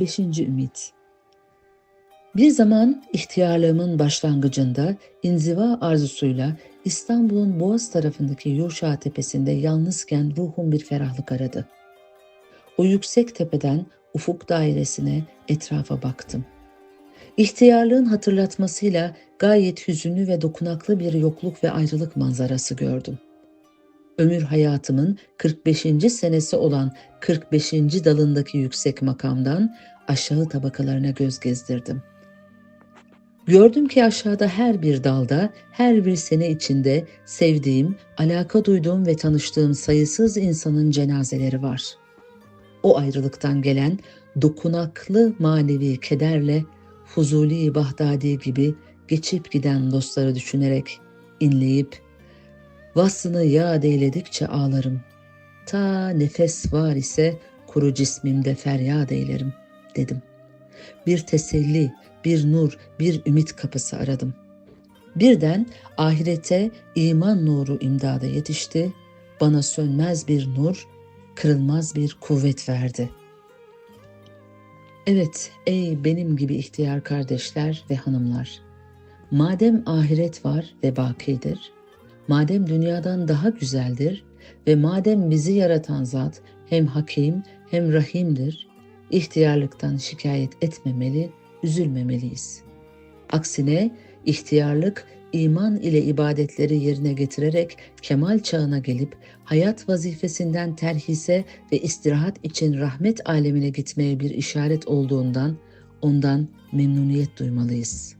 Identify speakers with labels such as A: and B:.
A: Beşinci Ümit Bir zaman ihtiyarlığımın başlangıcında inziva arzusuyla İstanbul'un Boğaz tarafındaki Yurşa Tepesi'nde yalnızken ruhum bir ferahlık aradı. O yüksek tepeden ufuk dairesine etrafa baktım. İhtiyarlığın hatırlatmasıyla gayet hüzünlü ve dokunaklı bir yokluk ve ayrılık manzarası gördüm. Ömür hayatımın 45. senesi olan 45. dalındaki yüksek makamdan aşağı tabakalarına göz gezdirdim. Gördüm ki aşağıda her bir dalda, her bir sene içinde sevdiğim, alaka duyduğum ve tanıştığım sayısız insanın cenazeleri var. O ayrılıktan gelen dokunaklı manevi kederle Fuzuli Bahdadi gibi geçip giden dostları düşünerek inleyip Vaslını yad eyledikçe ağlarım. Ta nefes var ise kuru cismimde feryat eylerim dedim. Bir teselli, bir nur, bir ümit kapısı aradım. Birden ahirete iman nuru imdada yetişti. Bana sönmez bir nur, kırılmaz bir kuvvet verdi. Evet ey benim gibi ihtiyar kardeşler ve hanımlar. Madem ahiret var ve bakidir, madem dünyadan daha güzeldir ve madem bizi yaratan zat hem hakim hem rahimdir, ihtiyarlıktan şikayet etmemeli, üzülmemeliyiz. Aksine ihtiyarlık iman ile ibadetleri yerine getirerek kemal çağına gelip hayat vazifesinden terhise ve istirahat için rahmet alemine gitmeye bir işaret olduğundan ondan memnuniyet duymalıyız.''